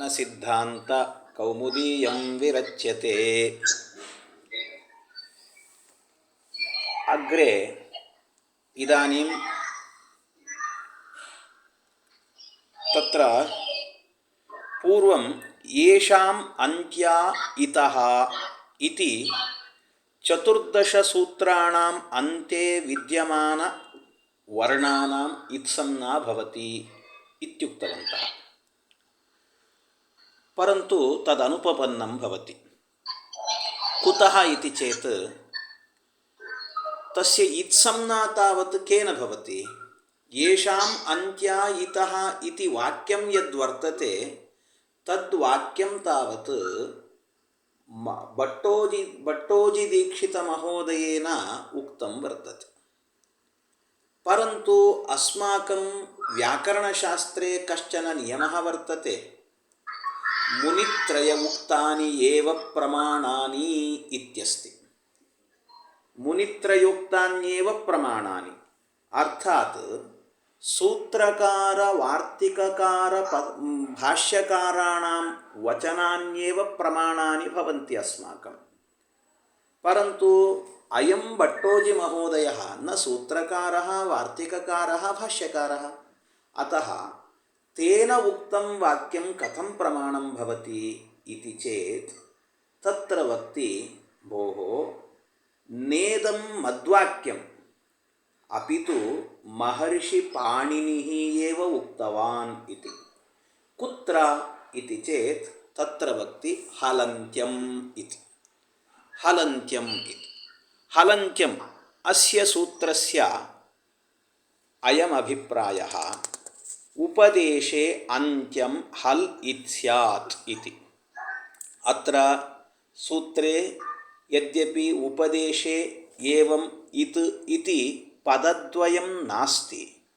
ನ ಸಿದ್ಧಾಂತ ಕೌಮುದೀಯಂ ವಿರಚ್ಯತೆ. ಅಗ್ರೆ ಇದಾನಿಂ ತತ್ರ ಪೂರ್ವಂ ಯೇಷಾಂ ಅಂತ್ಯಾ ಇತಃ ಇತಿ ಚತುರ್ದಶ ಚತುರ್ದಶಸೂತ್ರಾಣಾಂ ಅಂತೆ ವಿದ್ಯಮಾನ ವರ್ಣಾನಾಂ ಇತ್ಸನ್ನ ಭವತಿ ಇತ್ಯುಕ್ತವಂತಹ. ಪರಂತು ತದನುಪಪನ್ನಂ ಭವತಿ ಕುತಃ ಇತಿ ಚೇತ್ ತಸ್ಯ ಇತ್ಸಂನ ತಾವತ್ ಕೇನ ಭವತಿ ಯೇಷಾಂ ಅಂತ್ಯಾಯಿತಃ ಇತಿ ವಾಕ್ಯಂ ಯದ್ವರ್ತತೆ ತದ್ವಾಕ್ಯಂ ತಾವತ್ ಮ ಭಟ್ಟೋಜಿ ಭಟ್ಟೋಜಿ ದೀಕ್ಷಿತ ಮಹೋದಯೇನ ಉಕ್ತಂ ವರ್ತತೆ ಪರಂತು ಅಸ್ಮಾಕಂ ವ್ಯಾಕರಣಶಾಸ್ತ್ರೇ ಕಶ್ಚನ ನಿಯಮಃ ವರ್ತತೆ मुनित्रय उक्तानि एव प्रमाणानि इत्यस्ति। मुनित्रयोक्तान्येव प्रमाणानि। अर्थात् सूत्रकारवार्तिककार भाष्यकाराणां वचनान्येव प्रमाणानि भवन्ति अस्माकं। परन्तु अयं भट्टोजिमहोदयः न सूत्रकारः, वार्तिककारः, भाष्यकारः। अतः తేన ఉక్తం వాక్యం కథం ప్రమాణం భవతి ఇది చేత్ తత్ర వక్తి భోహో నేదం మద్వాక్యం. అపితు మహర్షి పాణిని ఏవ ఉక్తవాన్ ఇది. కుత్ర ఇది చేత్ తత్ర వక్తి హలంత్యం ఇది. హలంత్యం ఇది. హలంత్యం అస్య సూత్రస్య అయమభిప్రాయ అభిప్రాయ. ಉಪದೇಶೆ ಅಂತ್ಯಂ ಹಲ್ ಇತ್ಸ್ಯಾತ್ ಇತಿ. ಅತ್ರ ಸೂತ್ರೇ ಯದ್ಯಪಿ ಉಪದೇಶೆ ಏವಂ ಇತ್ ಇತಿ ಪದದ್ವಯಂ ನಾಸ್ತಿ.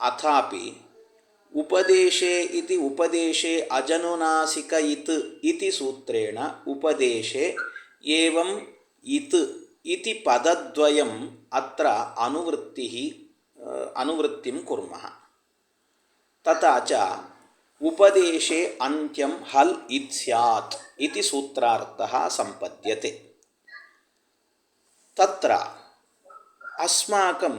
ಅಥಾಪಿ ಉಪದೇಶೆ ಇತಿ ಉಪದೇಶೆ ಅಜನುನಾಸಿಕ ಇತ್ ಇತಿ ಸೂತ್ರೇಣ ಉಪದೇಶೆ ಏವಂ ಇತ್ ಇತಿ ಪದದ್ವಯಂ ಅತ್ರ ಅನುವೃತ್ತಿ ಅನುವೃತ್ತಿಂ ಕುರ್ಮಃ. ತಥಾ ಚ ಉಪದೇಶೆ ಅಂತ್ಯಂ ಹಲ್ ಇತ್ ಸ್ಯಾತ್ ಇತಿ ಸೂತ್ರಾರ್ಥ ಸಂಪದ್ಯತೆ ತತ್ರ ಅಸ್ಮಾಕಂ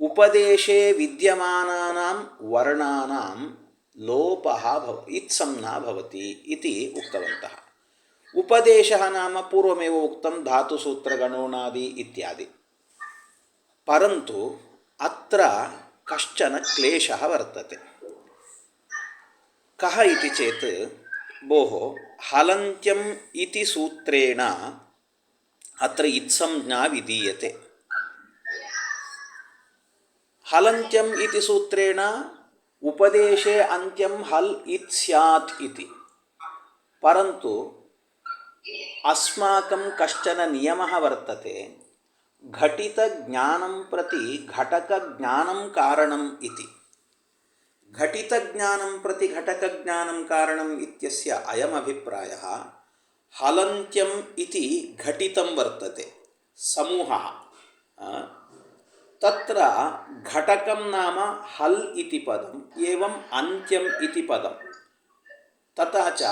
ಉಪದೇಶೇ ವಿದ್ಯಮಾನಾನಾಂ ವರ್ಣಾನಾಂ ಲೋಪಃ ಭವ ಇತ್ಸಂನಾ ಭವತಿ ಇತಿ ಉಕ್ತವಂತಹ ಉಪದೇಶಃ ನಾಮ ಪೂರ್ವಮೇವ ಉಕ್ತಂ ಧಾತುಸೂತ್ರಗಣೋಣಾದಿ ಇತ್ಯಾದಿ ಪರಂತು ಅತ್ರ ಕಶ್ಚನ ಕ್ಲೇಶಃ ವರ್ತತೆ कः इति चेत् भोः हलन्त्यम् इति सूत्रेण अत्र इत्संज्ञा विधीयते हलन्त्यम् इति सूत्रेण उपदेशे अन्त्यं हल् इत् स्यात् इति परन्तु अस्माकं कश्चन नियमः वर्तते घटितज्ञानं प्रति घटकज्ञानं कारणम् इति घटितज्ञानं प्रति घटकज्ञानं कारणम् इत्यस्य अयमभिप्रायः हलन्त्यम् इति घटितं वर्तते। समूहः तत्र घटकं नाम हल् इति पदम्, एवम् अन्त्यम् इति तथा च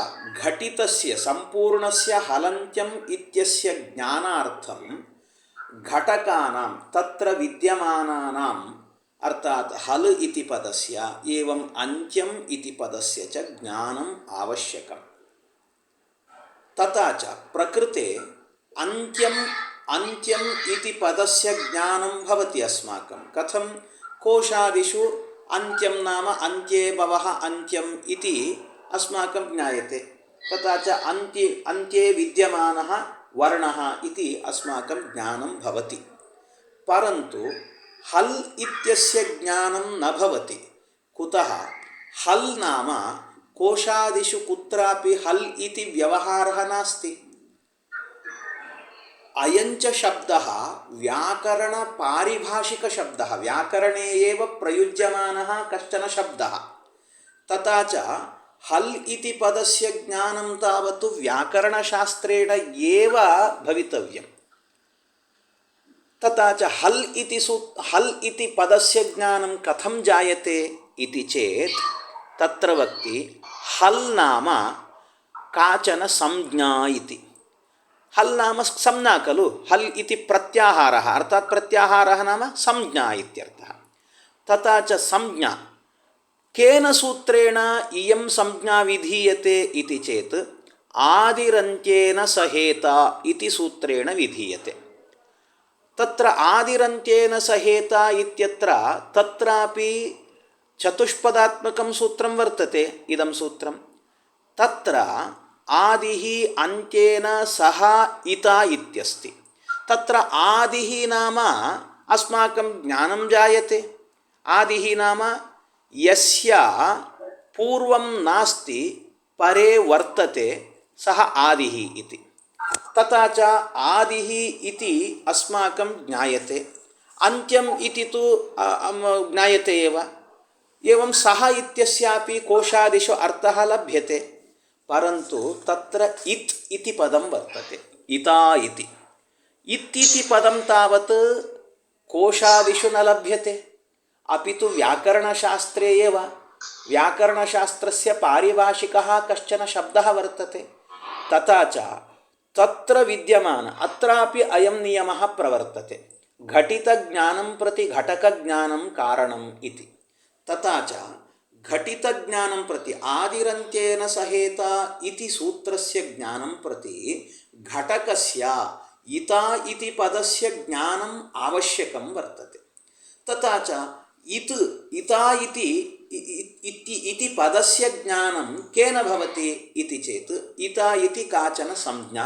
घटितस्य, सम्पूर्णस्य हलन्त्यम् इत्यस्य ज्ञानार्थं घटकानां, तत्र विद्यमानानाम् अर्थात् हल् इति पदस्य एवम् अन्त्यम् इति पदस्य च ज्ञानम् आवश्यकम्। तथा च प्रकृते अन्त्यम् अन्त्यम् इति पदस्य ज्ञानं भवति अस्माकं। कथं? कोशादिषु अन्त्यं नाम अन्त्ये भवः अन्त्यम् इति अस्माकं ज्ञायते। तथा च अन्त्ये अन्त्ये विद्यमानः वर्णः इति अस्माकं ज्ञानं भवति। परन्तु ಹಲ್ ಇತ್ಯಸ್ಯ ಜ್ಞಾನಂ ನ ಭವತಿ. ಕುತಃ ಹಲ್ ನಾಮ ಕೋಶಾದಿಷು ಕುತ್ರಾಪಿ ಹಲ್ ಇತಿ ವ್ಯವಹಾರಃ ನಾಸ್ತಿ. ಅಯಂಚ ಶಬ್ದಃ ವ್ಯಾಕರಣ ಪಾರಿಭಾಷಿಕ ಶಬ್ದಃ, ವ್ಯಾಕರಣೆ ಏವ ಪ್ರಯುಜ್ಯಮಾನಃ ಕಶ್ಚನ ಶಬ್ದಃ. ತಥಾ ಚ ಹಲ್ ಇತಿ ಪದಸ್ಯ ಜ್ಞಾನಂ ತಾವತ್ತು ವ್ಯಾಕರಣಶಾಸ್ತ್ರೇಣ ಏವ ಭವಿತವ್ಯಂ. ತಥಾ ಚ ಹಲ್ ಇತಿ ಸೂ ಹಲ್ ಇತಿ ಪದಸ್ಯ ಜ್ಞಾನಂ ಕಥಂ ಜಾಯತೆ ಇತಿ ಚೇತ್ ತತ್ರ ವಕ್ತಿ ಹಲ್ ನಾಮ ಕಾಚನ ಸಂಜ್ಞಾ ಇತಿ ಹಲ್ ನಾಮ ಸಂಜ್ಞಾ ಖಲು ಹಲ್ ಇತಿ ಪ್ರತ್ಯಾಹಾರ ಅರ್ಥಾತ್ ಪ್ರತ್ಯಾಹಾರ ನಾಮ ಸಂಜ್ಞಾ ಇತ್ಯರ್ಥ ತಥಾ ಚ ಸಂಜ್ಞಾ ಕೇನ ಸೂತ್ರೇಣ ಇಯಂ ಸಂಜ್ಞಾ ವಿಧೀಯತೆ ಇತಿ ಚೇತ್ ಆದಿರಂತ್ಯೇನ ಸಹೇತ ಇತಿ ಸೂತ್ರೇಣ ವಿಧೀಯತೆ ತತ್ರ ಆದಿರಂತ್ಯೇನ ಸಹೇತ ಇತ್ಯತ್ರ ತತ್ರಾಪಿ ಚತುಷ್ಪದಾತ್ಮಕಂ ಸೂತ್ರಂ ವರ್ತತೆ ಇದಂ ಸೂತ್ರಂ ತತ್ರ ಆದಿ ಅಂತ್ಯೇನ ಸಹ ಇತ ಇತ್ಯಸ್ತಿ ತತ್ರ ಆದಿ ನಾಮ ಅಸ್ಮಾಕಂ ಜ್ಞಾನಂ ಜಾಯತೆ ಆದಿ ನಾಮ ಯಸ್ಯ ಪೂರ್ವಂ ನಾಸ್ತಿ ಪರೇ ವರ್ತತೆ ಸಹ ಆದಿ ಇತಿ तथा च आदिः इति अस्माकं ज्ञायते। अन्त्यम् इति तु ज्ञायते एव। एवं सः इत्यस्यापि कोशादिषु अर्थः लभ्यते। परन्तु तत्र इत् इति पदं वर्तते। इता इति। इत्ति पदं तावत् कोशादिषु न लभ्यते। अपि तु व्याकरणशास्त्रे एव। व्याकरणशास्त्रस्य पारिभाषिकः कश्चन शब्दः वर्तते। तथा च ತತ್ರ ವಿದ್ಯಮಾನ ಅತ್ರಾಪಿ ಅಯಂ ನಿಯಮ ಪ್ರವರ್ತತೆ ಘಟಿತ ಜ್ಞಾನಂ ಪ್ರತಿ ಘಟಕ ಜ್ಞಾನಂ ಕಾರಣಂ ಇತಿ ತಥಾ ಚ ಘಟಿತ ಜ್ಞಾನಂ ಪ್ರತಿ ಆದಿರಂತ್ಯೇನ ಸಹೇತ ಇತಿ ಸೂತ್ರಸ್ಯ ಜ್ಞಾನಂ ಪ್ರತಿ ಘಟಕಸ್ಯ ಇತ ಇತಿ ಪದಸ್ಯ ಜ್ಞಾನಂ ಅವಶ್ಯಕಂ ವರ್ತತೆ ತಥಾ ಚ ಇತ್ ಇತ ಇತಿ इति इति पदस्य ज्ञानं केन भवति इति चेत् इता इति काचन संज्ञा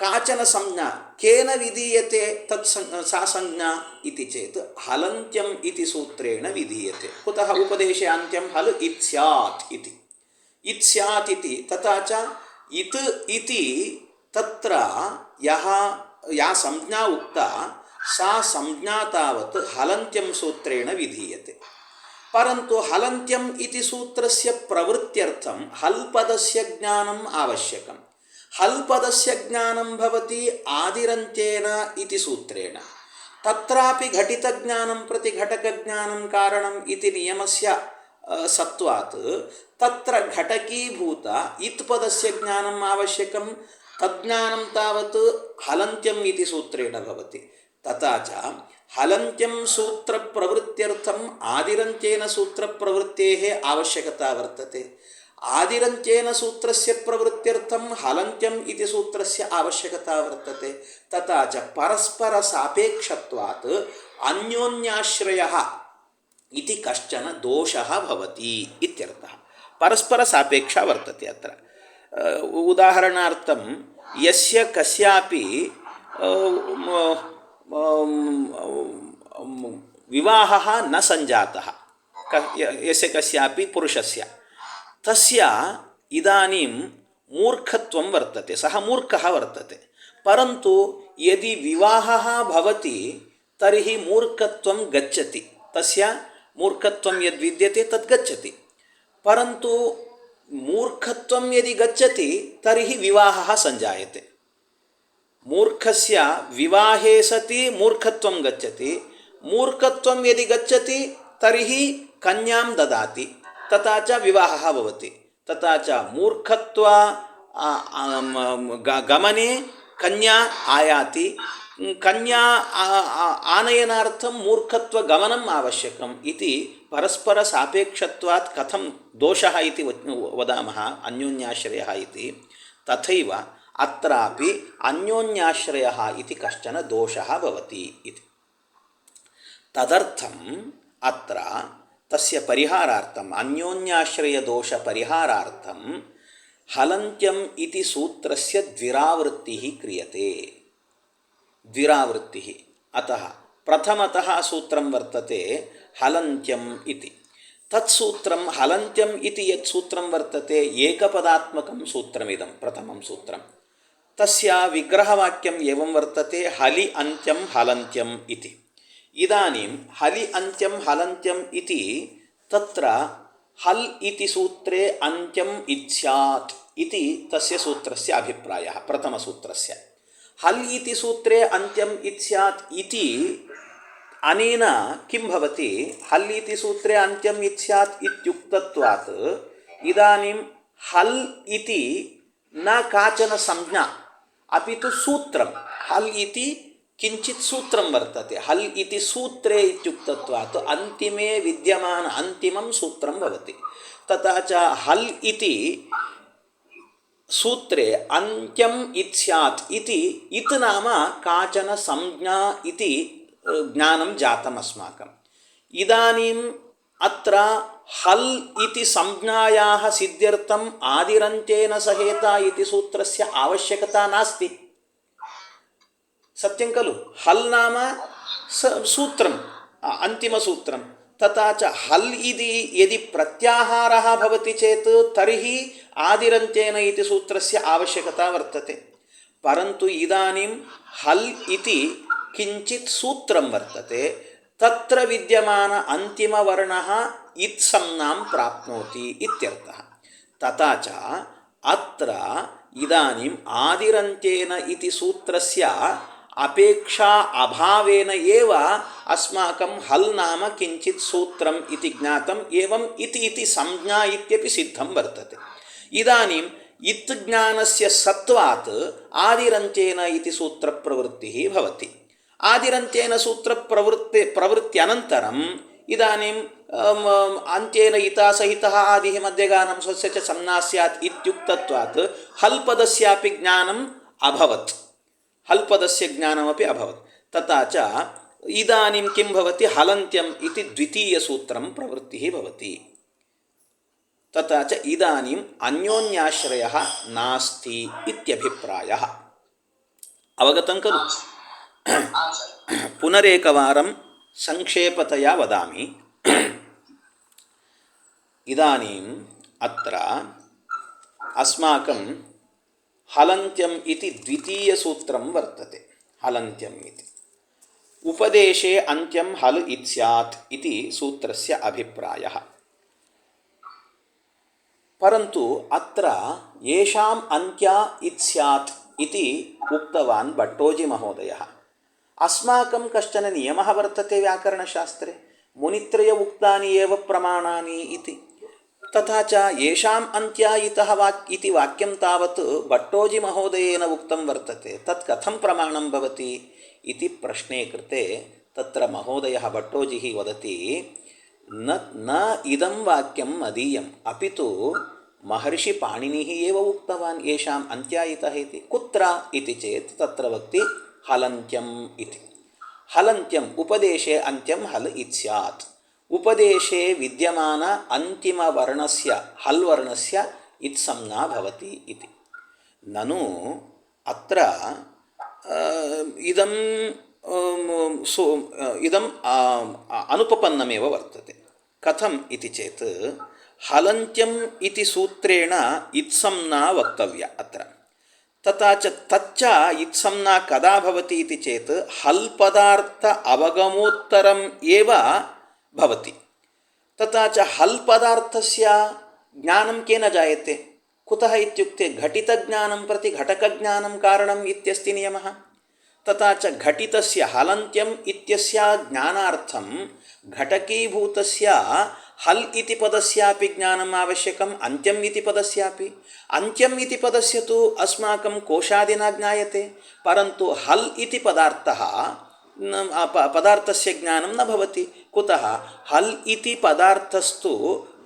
काचन संज्ञा केन विधीयते तत् सा संज्ञा इति चेत् हलन्त्यम् इति सूत्रेण विधीयते कुतः उपदेशे अन्त्यं हल् इत् स्यात् इति इत् स्यात् इति तथा च इत् इति तत्र यः या संज्ञा उक्ता सा संज्ञा तावत् हलन्त्यं सूत्रेण विधीयते ಪರಂತು ಹಲಂತ್ಯಂ ಇತಿ ಸೂತ್ರಸ್ಯ ಪ್ರವೃತ್ತ್ಯರ್ಥಂ ಹಲ್ಪದಸ್ಯ ಜ್ಞಾನಂ ಅವಶ್ಯಕಂ ಹಲ್ಪದಸ್ಯ ಜ್ಞಾನಂ ಭವತಿ ಆದಿರಂತ್ಯೇನ ಇತಿ ಸೂತ್ರೇಣ ತತ್ರಾಪಿ ಘಟಿತಜ್ಞಾನಂ ಪ್ರತಿ ಘಟಕಜ್ಞಾನಂ ಕಾರಣಂ ಇತಿ ನಿಯಮಸ್ಯ ಸತ್ವಾತ್ ತತ್ರ ಘಟಕೀಭೂತ ಇತ್ಪದಸ್ಯ ಜ್ಞಾನಂ ಅವಶ್ಯಕಂ ತಜ್ಞಾನಂ ತಾವತ್ ಹಲಂತ್ಯಂ ಇತಿ ಸೂತ್ರೇಣ ಭವತಿ ತಥಾ ಚ ಹಲಂತ್ಯಂ ಸೂತ್ರ ಪ್ರವೃತ್ತಿಯರ್ಥಂ ಆದಿರಂತ್ಯೇನ ಸೂತ್ರ ಪ್ರವೃತ್ತೇ ಅವಶ್ಯಕತಾ ವರ್ತತೆ. ಆದಿರಂತ್ಯೇನ ಸೂತ್ರಸ್ಯ ಪ್ರವೃತ್ತಿಯರ್ಥಂ ಹಲಂತ್ಯಂ ಇತಿ ಸೂತ್ರಸ್ಯ ಅವಶ್ಯಕತಾ ವರ್ತತೆ. ತಥಾ ಚ ಪರಸ್ಪರ ಸಾಪೇಕ್ಷತ್ವಾತ್ ಅನ್ಯೋನ್ಯಾಶ್ರಯ ಇತಿ ಕಶ್ಚನ ದೋಷ ಭವತಿ ಇತ್ಯರ್ಥ. ಪರಸ್ಪರ ಸಾಪೇಕ್ಷ ವರ್ತತೆ ಅತ್ರ. ಉದಾಹರಣಾರ್ಥಂ ಯಸ್ಯ ಕಸ್ಯಾಪಿ विवाहः न सञ्जातः। यस्य कस्यापि पुरुषस्य। तस्य इदानीं मूर्खत्वं वर्तते, सः मूर्खः वर्तते। परन्तु यदि विवाहः भवति, तर्हि मूर्खत्वं गच्छति। तस्य मूर्खत्वं यद्विद्यते तद् गच्छति। परन्तु यदि गच्छति, तर्हि विवाहः सञ्जायते। ಮೂರ್ಖಸ್ಯ ವಿವಾಹೇ ಸತಿ ಮೂರ್ಖತ್ವಂ ಗಚ್ಚತಿ. ಮೂರ್ಖತ್ವಂ ಯದಿ ಗಚ್ಚತಿ, ತರ್ಹಿ ಕನ್ಯಾಂ ದದಾತಿ. ತಥಾ ಚ ವಿವಾಹ ಭವತಿ. ತಥಾ ಚ ಮೂರ್ಖತ್ವ ಗಮನೆ ಕನ್ಯಾ ಆಯಾತಿ. ಕನ್ಯಾ ಆನಯನಾರ್ಥಂ ಮೂರ್ಖತ್ವ ಗಮನಂ ಅವಶ್ಯಕಂ ಇತಿ ಪರಸ್ಪರ ಸಾಪೇಕ್ಷತ್ವಾತ್ ಕಥಂ ದೋಷ ಇತಿ ವದಾಮಃ, ಅನ್ಯೋನ್ಯಾಶ್ರಯ ಇತಿ. ತಥೈವ అత్రాపి అన్యోన్యాశ్రయ ఇది కష్టన దోష భవతి ఇది తదర్థం అత్ర తస్య పరిహారార్థం అన్యోన్యాశ్రయ దోష పరిహారార్థం హలంత్యం ఇది సూత్రస్య ద్విరావృత్తి క్రియతే ద్విరావృత్తి అత ప్రథమత సూత్రం వర్తతే హలంత్యం ఇది తత్సూత్రం హలంత్యం ఇది యత్ సూత్రం వర్తతే ఏకపదాత్మకం సూత్రమిదం ప్రథమం సూత్రం ತಸ್ಯ ವಿಗ್ರಹವಾಕ್ಯಂ ಏವಂ ವರ್ತತೆ ಹಲಿ ಅಂತ್ಯಂ ಹಲಂತ್ಯಂ ಇತಿ ಇದಾನಿಂ ಹಲಿ ಅಂತ್ಯಂ ಹಲಂತ್ಯಂ ಇತಿ ತತ್ರ ಹಲ್ ಇತಿ ಸೂತ್ರೇ ಅಂತ್ಯಂ ಇತ್ಸ್ಯಾತ್ ಇತಿ ತಸ್ಯ ಸೂತ್ರಸ್ಯ ಅಭಿಪ್ರಾಯ ಪ್ರಥಮ ಸೂತ್ರಸ್ಯ ಹಲ್ ಇತಿ ಸೂತ್ರೇ ಅಂತ್ಯಂ ಇತ್ಸ್ಯಾತ್ ಇತಿ ಅನೇನ ಕಿಂ ಭವತಿ ಹಲ್ ಇತಿ ಸೂತ್ರೇ ಅಂತ್ಯಂ ಇತ್ಸ್ಯಾತ್ ಇತ್ಯುಕ್ತತ್ವಾತ್ ಇದಾನಿಂ ಹಲ್ ಇತಿ ನ ಕಾಚನ ಸಂಜ್ಞಾ ಅಪಿತು ಸೂತ್ರಂ, ಹಲ್ ಇತಿ ಕಿಂಚಿತ್ ಸೂತ್ರಂ ವರ್ತತೆ. ಹಲ್ ಇತಿ ಸೂತ್ರೇ ಇತ್ಯುಕ್ತತ್ವಾತ್ ಅಂತಿಮೇ ವಿದ್ಯಮಾನ, ಅಂತಿಮಂ ಸೂತ್ರಂ ಭವತಿ. ತಥಾ ಚ ಹಲ್ ಇತಿ ಸೂತ್ರೆ ಅಂತ್ಯಂ ಇತ್ ಸ್ಯಾತ್. ಇತಿ ಇತ್ ನಾಮ ಕಾಚನ ಸಂಜ್ಞಾ ಇತಿ, ಜ್ಞಾನಂ ಜಾತಂ ಅಸ್ಮಾಕಂ ಇದಾನೀಂ అత్ర హల్ ఇది సంజ్ఞాయా సిద్ధ్యర్థం ఆదిరంతేన సహేత ఇది సూత్రస్య ఆవశ్యకత నాస్తి. సత్యం కలు. హల్ నామ సూత్రం అంతిమ సూత్రం. తాచ హల్ ఇది ఎది ప్రత్యాహారతి చేత్ తర్హి ఆదిరంతేన ఇది సూత్రస్య ఆవశ్యకత వర్తతే. పరంతు ఇదానీ హల్ ఇది కించిత్ సూత్రం వర్తతే. ತತ್ರ ವಿದ್ಯಮಾನ ಅಂತಿಮವರ್ಣ ಇತ್ಸಂಜ್ಞಾಂ ಪ್ರಾಪ್ನೋತಿ ಇತ್ಯರ್ಥ ತಥಾಚ ಅತ್ರ ಇದಾನಿಂ ಆದಿರಂತ್ಯೇನ ಇತಿ ಸೂತ್ರಸ್ಯ ಅಪೇಕ್ಷಾ ಅಭಾವೇನ ಏವ ಅಸ್ಮಾಕಂ ಹಲ್ ನಾಮ ಕಿಂಚಿತ್ ಸೂತ್ರಂ ಇತಿ ಜ್ಞಾತಂ ಏವಂ ಇತಿ ಇತಿ ಸಂಜ್ಞಾ ಇತ್ಯಪಿ ಸಿದ್ಧಂ ವರ್ತತೆ ಇದಾನಿಂ ಇತ್ ಜ್ಞಾನಸ್ಯ ಸತ್ವಾತ್ ಆದಿರಂತ್ಯೇನ ಇತಿ ಸೂತ್ರ ಪ್ರವೃತ್ತಿ ಭವತಿ ಆದಿರಂತ್ಯೇನ ಸೂತ್ರ ಪ್ರವೃತ್ತಿ ಪ್ರವೃತ್ತಿ ಅನಂತರಂ, ಇದಾನಿಂ ಅಂತ್ಯೇನ ಹಿತಾಸಹಿತ ಆದಿಹಿ ಮಧ್ಯಗಾನಂ ಸ್ವಸ್ಯ ಚ ಸಮ್ನಾಸ್ಯಾತ್ ಇತ್ಯುಕ್ತತ್ವಾತ್, ಹಲ್ಪದಸ್ಯಾಪಿ ಜ್ಞಾನಂ ಅಭವತ್. ಹಲ್ಪದಸ್ಯ ಜ್ಞಾನಮಪಿ ಅಭವತ್. ತಥಾ ಚ ಇದಾನಿಂ ಕಿಂ ಭವತಿ ಹಲಂತ್ಯಂ ಇತಿ ದ್ವಿತೀಯ ಸೂತ್ರಂ ಪ್ರವೃತ್ತಿ ಭವತಿ. ತಥಾ ಚ ಇದಾನಿಂ ಅನ್ಯೋನ್ಯಾಶ್ರಯ ನಾಸ್ತಿ ಇತ್ಯಭಿಪ್ರಾಯ. ಅವಗತಂಕನು ಪುನರೇಕವಾರಂ ಸಂಕ್ಷೇಪತೆಯ ವದಾಮಿ. ಇದಾನೀಂ ಅತ್ರ ಅಸ್ಮಾಕಂ ಹಲಂತ್ಯಂ ಇತಿ ದ್ವಿತೀಯ ಸೂತ್ರಂ ವರ್ತತೆ. ಹಲಂತ್ಯಂ ಇತಿ. ಉಪದೇಶೆ ಅಂತ್ಯಂ ಹಲ್ ಇತ್ಸ್ಯಾತ್ ಇತಿ ಸೂತ್ರಸ್ಯ ಅಭಿಪ್ರಾಯ. ಪರಂತು ಅತ್ರ ಯೇಷಾಂ ಅಂತ್ಯ ಇತ್ಸ್ಯಾತ್ ಇತಿ ಉಕ್ತವಾನ್ ಭಟ್ಟೋಜಿ ಮಹೋದಯ. ಅಸ್ಮಾಕಂ ಕಶ್ಚನ ನಿಯಮ ವರ್ತತೆ ವ್ಯಾಕರಣಶಾಸ್ತ್ರೆ ಮುನಿತ್ರಯ ಉಕ್ತಾನಿ ಏವ ಪ್ರಮಾಣಾನಿ ಇತಿ ತಥಾಚ ಯಶಾಂ ಯೇಷಾಂ ಅಂತ್ಯ ಇತಃ ವಾಕ್ ಇತಿ ವಾಕ್ಯಂ ತಾವತ್ ಭಟ್ಟೋಜಿ ಮಹೋದಯೇನ ಉಕ್ತಂ ವರ್ತತೆ ತತ್ ಕಥಂ ಪ್ರಮಾಣಂ ಭವತಿ ಇತಿ ಪ್ರಶ್ನೆ ಕೃತೆ ತತ್ರ ಮಹೋದಯ ಭಟ್ಟೋಜಿ ವದತಿ ನ ನ ಇದಂ ವಾಕ್ಯಂ ಮದೀಯಂ ಅಪಿತು ಮಹರ್ಷಿ ಪಾಣಿನಿ ಏವ ಉಕ್ತವಾನ್ ಯಶಾಂ ಅಂತ್ಯ ಇತಃ ಇತಿ ಕುತ್ರ ಇತಿ ಚೇತ್ ತತ್ರ ವಕ್ತಿ ಹಲಂತ್ಯಂ ಇತಿ. ಹಲಂತ್ಯಂ ಉಪದೇಶೆ ಅಂತ್ಯಂ ಹಲ್ ಇತ್ಸ್ಯಾತ್. ಉಪದೇಶೆ ವಿದ್ಯಮಾನ ಅಂತಿಮವರ್ಣಸ್ಯ ಹಲ್ ವರ್ಣಸ್ಯ ಇತ್ಸಂಜ್ಞಾ ಭವತಿ ಇತಿ. ನನು ಅತ್ರ ಇದಂ ಸು ಇದಂ ಅನುಪಪನ್ನಮೇವ ವರ್ತತೆ ಕಥಂ ಇತಿ ಚೇತ್ ಹಲಂತ್ಯಂ ಇತಿ ಸೂತ್ರೇಣ ಇತ್ಸಂಜ್ಞಾ ವಕ್ತವ್ಯ ಅತ್ರ. तथा च तच्च इत्संज्ञा कदा भवति इति चेत् हल् पदार्थ अवगमोत्तरम् एव भवति तथा च हल् पदार्थस्य ज्ञानं केन जायते कुतः इत्युक्ते घटितज्ञानं प्रति घटकज्ञानं कारणम् इत्यस्ति नियमः तथा च घटितस्य हलन्त्यम् इत्यस्य ज्ञानार्थं घटकीभूतस्य हल् इति पदस्यापि ज्ञानम् आवश्यकम्, अन्त्यम् इति पदस्यापि। अन्त्यम् इति पदस्य तु अस्माकं कोशादिना ज्ञायते, परन्तु हल् इति पदार्थः पदार्थस्य ज्ञानं न भवति। कुतः? हल् इति पदार्थस्तु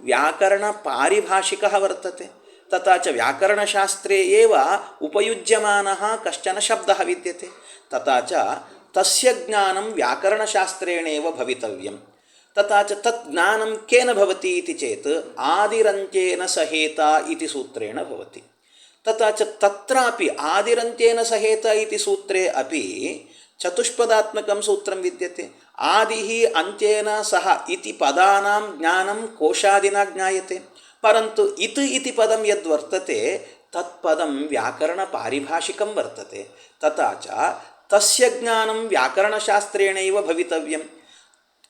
व्याकरणपारिभाषिकः वर्तते। तथा च व्याकरणशास्त्रे एव उपयुज्यमानः कश्चन शब्दः विद्यते। तथा च तस्य ज्ञानं व्याकरणशास्त्रेणेव भवितव्यं तथा च तत् ज्ञानं केन भवति इति चेत् आदिरन्त्येन सहेता इति सूत्रेण भवति तथा च तत्रापि आदिरन्त्येन सहेत इति सूत्रे अपि चतुष्पदात्मकं सूत्रं विद्यते आदिः अन्त्येन सह इति पदानां ज्ञानं कोशादिना ज्ञायते परन्तु इत् इति पदं यद्वर्तते तत्पदं व्याकरणपारिभाषिकं वर्तते तथा च तस्य ज्ञानं व्याकरणशास्त्रेणैव भवितव्यं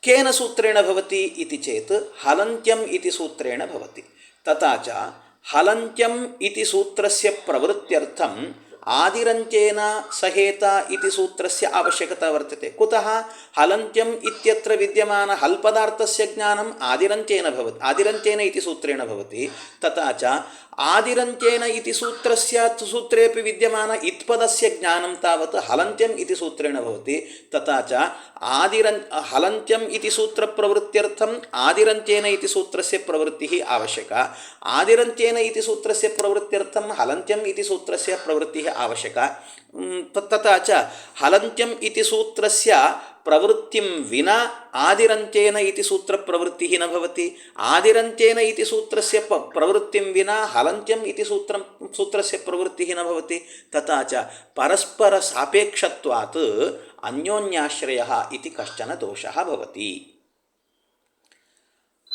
ಕೇನ ಸೂತ್ರೇಣ ಭವತಿ ಇತಿ ಚೇತ್, ಹಲಂತ್ಯಂ ಇತಿ ಸೂತ್ರೇಣ ಭವತಿ. ತಥಾ ಚ ಹಲಂತ್ಯಂ ಇತಿ ಸೂತ್ರಸ್ಯ ಪ್ರವೃತ್ತ್ಯರ್ಥಂ, ಆದಿರಂತ್ಯೇನ ಸಹೇತ ಇತಿ ಸೂತ್ರಸ್ಯ ಅವಶ್ಯಕತಾ ವರ್ತತೆ ಕುತಃ, ಹಲಂತ್ಯಂ ಇತ್ಯತ್ರ ವಿದ್ಯಮಾನ ಹಲ್ಪದಾರ್ಥಸ್ಯ ಜ್ಞಾನಂ ಆದಿರಂತ್ಯೇನ ಭವತಿ, ಆದಿರಂತ್ಯೇನ ಇತಿ ಸೂತ್ರೇಣ ಭವತಿ. ತಥಾ ಚ ಆದಿರಂತ್ಯೇನ ಇತಿ ಸೂತ್ರಸ್ಯ ಸೂತ್ರೇಪಿ ವಿದ್ಯಮಾನ ಇತ್ಪದಸ್ಯ ಜ್ಞಾನಂ ತಾವತ್ ಹಲಂತ್ಯಂ ಇತಿ ಸೂತ್ರೇಣ ಭವತಿ. ತಥಾ ಚ ಆದಿರನ್ ಹಲಂತ್ಯಂ ಇತಿ ಸೂತ್ರ ಪ್ರವೃತ್ತಿಯರ್ಥಂ ಆದಿರಂತ್ಯೇನ ಇತಿ ಸೂತ್ರಸ್ಯ ಪ್ರವೃತ್ತಿ ಅವಶ್ಯಕ. ಆದಿರಂತ್ಯೇನ ಇತಿ ಸೂತ್ರಸ್ಯ ಪ್ರವೃತ್ತಿಯರ್ಥಂ ಹಲಂತ್ಯಂ ಇತಿ ಸೂತ್ರಸ್ಯ ಪ್ರವೃತ್ತಿ ಅವಶ್ಯಕ. ತಥಾ ಚ ಹಲಂತ್ಯಂ ಇತಿ ಸೂತ್ರಸ್ಯ ಪ್ರವೃತ್ತಿಂ ವಿನಾ ಆದಿರಂತ್ಯೇನ ಇತಿ ಸೂತ್ರ ಪ್ರವೃತ್ತಿ ನ ಭವತಿ. ಆದಿರಂತ್ಯೇನ ಇತಿ ಸೂತ್ರಸ್ಯ ಪ ಪ್ರವೃತ್ತಿಂ ವಿನಾ ಹಲಂತ್ಯಂ ಇತಿ ಸೂತ್ರ ಸೂತ್ರಸ್ಯ ಪ್ರವೃತ್ತಿ ನ ಭವತಿ. ತಥಾ ಚ ಪರಸ್ಪರ ಸಾಪೇಕ್ಷತ್ವಾತ್ ಅನ್ಯೋನ್ಯಾಶ್ರಯ ಇತಿ ಕಶ್ಚನ ದೋಷಃ ಭವತಿ.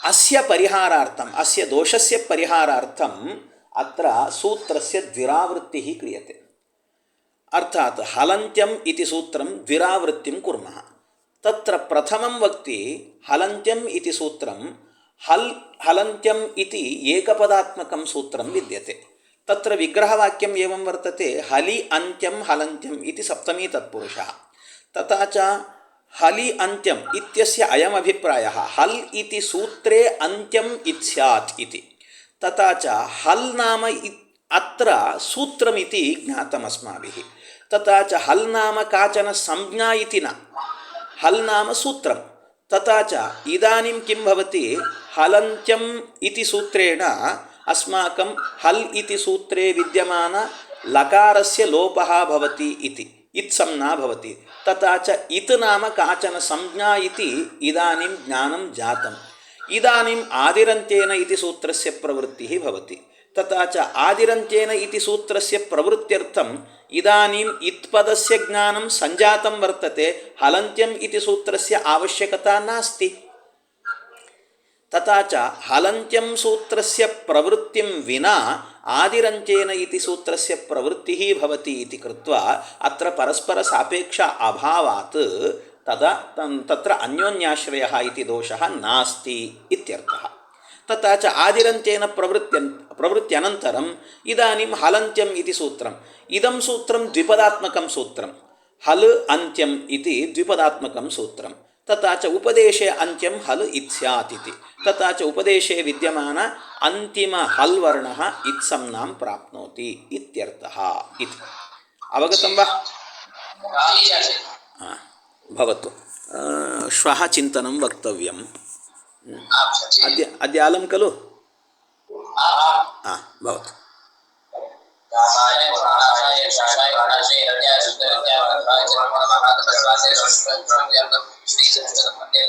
ಅಸ್ಯ ಪರಿಹಾರಾರ್ಥಂ, ಅಸ್ಯ ದೋಷಸ್ಯ ಪರಿಹಾರಾರ್ಥಂ ಅತ್ರ ಸೂತ್ರಸ್ಯ ದ್ವಿರಾವೃತ್ತಿ ಕ್ರಿಯತೆ. ಅರ್ಥಾತ್ ಹಲಂತ್ಯಂ ಇತಿ ಸೂತ್ರಂ ದ್ವಿರಾವೃತ್ತಿಂ ಕುರ್ಮಃ. తత్ర ప్రథమం వక్తి హలంత్యం ఇది సూత్రం హల్ హలంత్యం ఇది ఏకపదాత్మకం సూత్రం విద్యతే. తత్ర విగ్రహవాక్యం ఏం వర్తతే? హలి అంత్యం హలంత్యం ఇది సప్తమీ తత్పురుష. తథా హలి అంత్యం ఇత్యస్య అయం అభిప్రాయ హల్ ఇది సూత్రే అంత్యం ఇత్స్యాత్ ఇది. తథా హల్ నామ అత్ర సూత్రమితి జ్ఞాతమస్మాభి. తథా హల్ నామ కాచన సంజ్ఞా ఇది हल् नाम सूत्रं तथा च इदानीं किं भवति हलन्त्यम् इति सूत्रेण अस्माकं हल् इति सूत्रे विद्यमान लकारस्य लोपः भवति इति इत्संज्ञा भवति तथा च इत् नाम काचन संज्ञा इति इदानीं ज्ञानं जातम् इदानीम् आदिरन्त्येन इति सूत्रस्य प्रवृत्तिः भवति तथा च आदिरन्त्येन इति सूत्रस्य प्रवृत्त्यर्थम् इदानीम् इत्पदस्य ज्ञानं सञ्जातं वर्तते हलन्त्यम् इति सूत्रस्य आवश्यकता नास्ति तथा च हलन्त्यं सूत्रस्य प्रवृत्तिं विना आदिरन्त्येन इति सूत्रस्य प्रवृत्तिः भवति इति कृत्वा अत्र परस्परसापेक्ष अभावात् तदा तं- तत्र अन्योन्याश्रयः इति दोषः नास्ति इत्यर्थः ತಥಾ ಚ ಆದಿರಂತ್ಯೇನ ಪ್ರವೃತ್ತ್ಯನ್ ಪ್ರವೃತ್ತ್ಯನಂತರಂ ಇದಾನಿಂ ಹಲಂತ್ಯಂ ಇತಿ ಸೂತ್ರಂ. ಇದಂ ಸೂತ್ರಂ ದ್ವಿಪದಾತ್ಮಕಂ ಸೂತ್ರಂ. ಹಲ್ ಅಂತ್ಯಂ ಇತಿ ದ್ವಿಪದಾತ್ಮಕಂ ಸೂತ್ರಂ. ತಥಾ ಚ ಉಪದೇಶೆ ಅಂತ್ಯಂ ಹಲ್ ಇತ್ಸ್ಯಾತ್ ಇತಿ ತಥಾ ಚ ಉಪದೇಶೆ ವಿದ್ಯಮಾನ ಅಂತಿಮ ಹಲ್ ವರ್ಣ ಇತ್ಸಂನಾಂ ಪ್ರಾಪ್ನೋತಿ ಇತ್ಯರ್ಥಃ ಇತಿ. ಅವಗತಂ ವಾ? ಭವತು. ಶ್ವಃ ಚಿಂತನ ವಕ್ತವ್ಯಂ. अद्य अद्य खलु हा भवतु श्रीचन्द्रमन्ये